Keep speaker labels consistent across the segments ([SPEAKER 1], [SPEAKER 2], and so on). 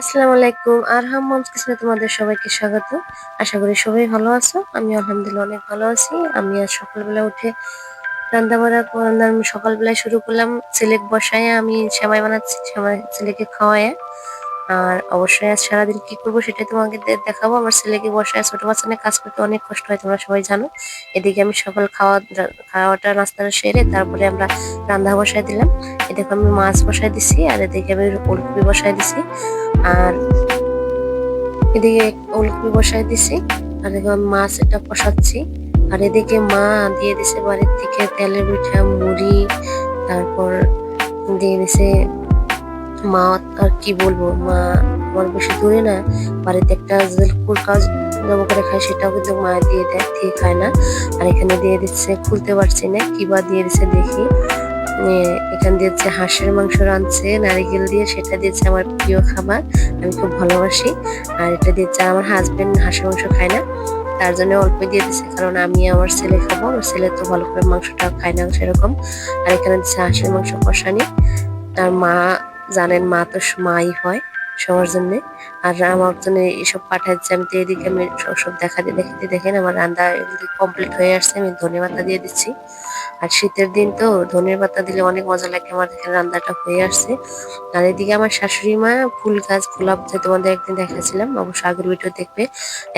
[SPEAKER 1] আসসালামু আলাইকুম। আরহাম মমস কিচেনে তোমাদের সবাইকে স্বাগত। আশা করি সবাই ভালো আছো। আমি আলহামদুলিল্লাহ অনেক ভালো আছি। আমি আজ সকালবেলা উঠে রান্না বান্না রান্না সকালবেলায় শুরু করলাম। ছেলেক বসায় আমি সেমাই বানাচ্ছি, সেমাই ছেলেকে খাওয়ায় আর অবশ্যই আজ সারাদিন কি করব সেটাই তোমাকে দেখাবো। আমার ছেলেকে বসায়, ছোট বাচ্চা নিয়ে কাজ করতে অনেক কষ্ট হয়, তোমরা সবাই জানো। এদিকে আমি সকাল খাওয়া খাওয়াটা নাস্তাটা সেরে তারপরে আমরা রান্না বসায় দিলাম। এদিকে আমি মাছ বসায় দিছি, আর এদিকে আমি ওলকপি বসায় দিছি। আর এদিকে ওলকপি বসায় দিছি। আর এদিকে আমি মাছ এটা বসাচ্ছি। আর এদিকে মা দিয়ে দিছে বাড়ির থেকে তেলের পিঠা, মুড়ি, তারপর দিয়ে দিছে মা আর কি বলব, মা আমার বেশি দূরে না, বাড়িতে একটা কুল কাজ জমা করে খায় সেটাও কিন্তু মা দিয়ে দেয়, দিয়ে খায় না। আর এখানে দিয়ে দিচ্ছে, খুলতে পারছি না, কি বা দিয়ে দিচ্ছে দেখি। এখানে দিয়েছে হাঁসের মাংস রাঁধছে, নারিকেল দিয়ে, সেটা দিয়েছে আমার প্রিয় খাবার, আমি খুব ভালোবাসি। আর এটা দিয়েছে আমার হাজবেন্ড হাঁসের মাংস খায় না। তার জন্য অল্প দিয়ে দিচ্ছে কারণ আমি আমার ছেলে খাব, আমার ছেলে তো ভালো করে মাংসটা খায় না সেরকম। আর এখানে দিচ্ছে হাঁসের মাংস কষানি। আর মা জানেন মা তো মাই হয় সবার জন্যে। আর আমার জন্য এসব পাঠাচ্ছে, আমি তো এদিকে আমি সব- দেখাতে দেখাতে দেখেন, আমার রান্না কমপ্লিট হয়ে আসছে, আমি ধনে দিয়ে দিচ্ছি। আর শীতের দিন তো ধনের পাতা দিলে অনেক মজা লাগে। আমার এখানে রান্নাটা হয়ে আসছে। আর এদিকে আমার শাশুড়ি মা ফুল গাছ, গোলাপ যে তোমাদের একদিন দেখাচ্ছিলাম অবশ্য আগের ভিডিও দেখবে।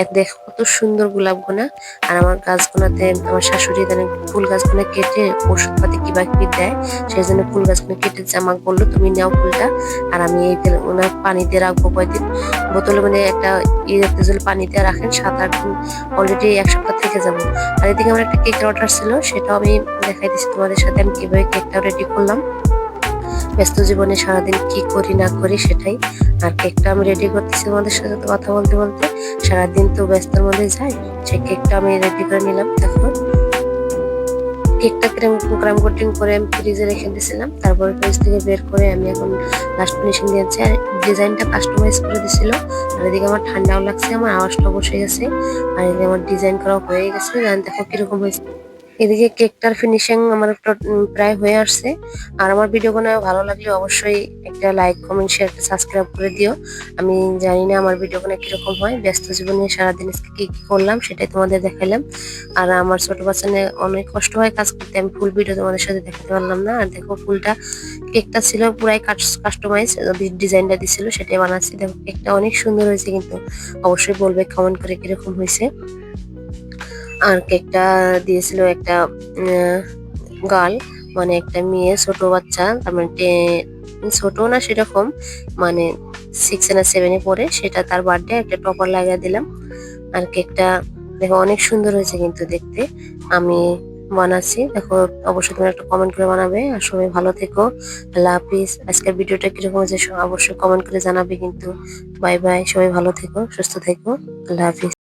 [SPEAKER 1] এক দেখো কত সুন্দর গোলাপ গোনা। আর আমার গাছগুলোতে আমার শাশুড়ি মানে ফুল গাছগুলো কেটে ওষুধ পাতি কিবা কিবি দেয়, সেই জন্য ফুল গাছগুলো কেটে আমাকে বলল, তুমি নাও ফুলটা। আর আমি এই ওনার পানিতে রাখব কয়দিন। বোতলে মানে একটা ইয়ে তেজল পানিতে রাখেন, সাত আট দিন অলরেডি এক সপ্তাহ থেকে যাব। আর এদিকে আমার একটা কেকের অর্ডার ছিল, সেটাও আমি দেখাই দিচ্ছি তোমাদের সাথে আমি কীভাবে কেকটা রেডি করলাম। ব্যস্ত জীবনে সারাদিন কি করি, না করি সেটাই। আর কেকটা আমি রেডি করতেছি তোমাদের সাথে তো কথা বলতে বলতে। সারাদিন তো ব্যস্তর মধ্যে যাই সেই কেকটা আমি রেডি করে নিলাম। দেখো কেকটা ক্রাম ক্রাম কোটিং করে আমি ফ্রিজে রেখে দিয়েছিলাম। তারপরে ফ্রিজ থেকে বের করে আমি এখন লাস্ট ফিনিশিং দিয়েছি। আর ডিজাইনটা কাস্টমাইজ করে দিছিল আর এদিকে আমার ঠান্ডাও লাগছে, আমার আওয়াজটা বসে গেছে। আর এদিকে আমার ডিজাইন করা হয়ে গেছে। দেখো কীরকম হয়েছে। এদিকে কেকটার ফিনিশিং আমার প্রায় হয়ে আসছে। আর আমার ভিডিওগুলো ভালো লাগলে অবশ্যই একটা লাইক কমেন্ট শেয়ার সাবস্ক্রাইব করে দিও। আমি জানি না আমার ভিডিওগুলো কীরকম হয়, ব্যস্ত জীবনে সারাদিন আজকে কি কি করলাম সেটাই তোমাদের দেখালাম। আর আমার ছোট বাচ্চা অনেক কষ্ট হয় কাজ করতে, আমি ফুল ভিডিও তোমাদের সাথে দেখাতে পারলাম না। আর দেখো ফুলটা, কেকটা ছিল পুরাই কাস্টমাইজ ডিজাইনটা দিছিল সেটাই বানাচ্ছি। দেখো কেকটা অনেক সুন্দর হয়েছে কিন্তু, অবশ্যই বলবে কমেন্ট করে কীরকম হয়েছে। আর কেকটা দিয়েছিল একটা গার্ল মানে একটা মেয়ে, ছোট বাচ্চা, তার মানে ছোট না সেরকম মানে সিক্স না সেভেনে পড়ে, সেটা তার বার্থডে একটা টপার লাগিয়ে দিলাম। আর কেকটা দেখো অনেক সুন্দর হয়েছে কিন্তু দেখতে। আমি বানাচ্ছি, দেখো অবশ্যই তোমরা একটা কমেন্ট করে বানাবে। আর সবাই ভালো থেকো, আল্লাহ হাফিজ। আজকের ভিডিওটা কীরকম হয়েছে অবশ্যই কমেন্ট করে জানাবে কিন্তু। বাই বাই সবাই ভালো থেকো, সুস্থ থেকো, আল্লাহ হাফিজ।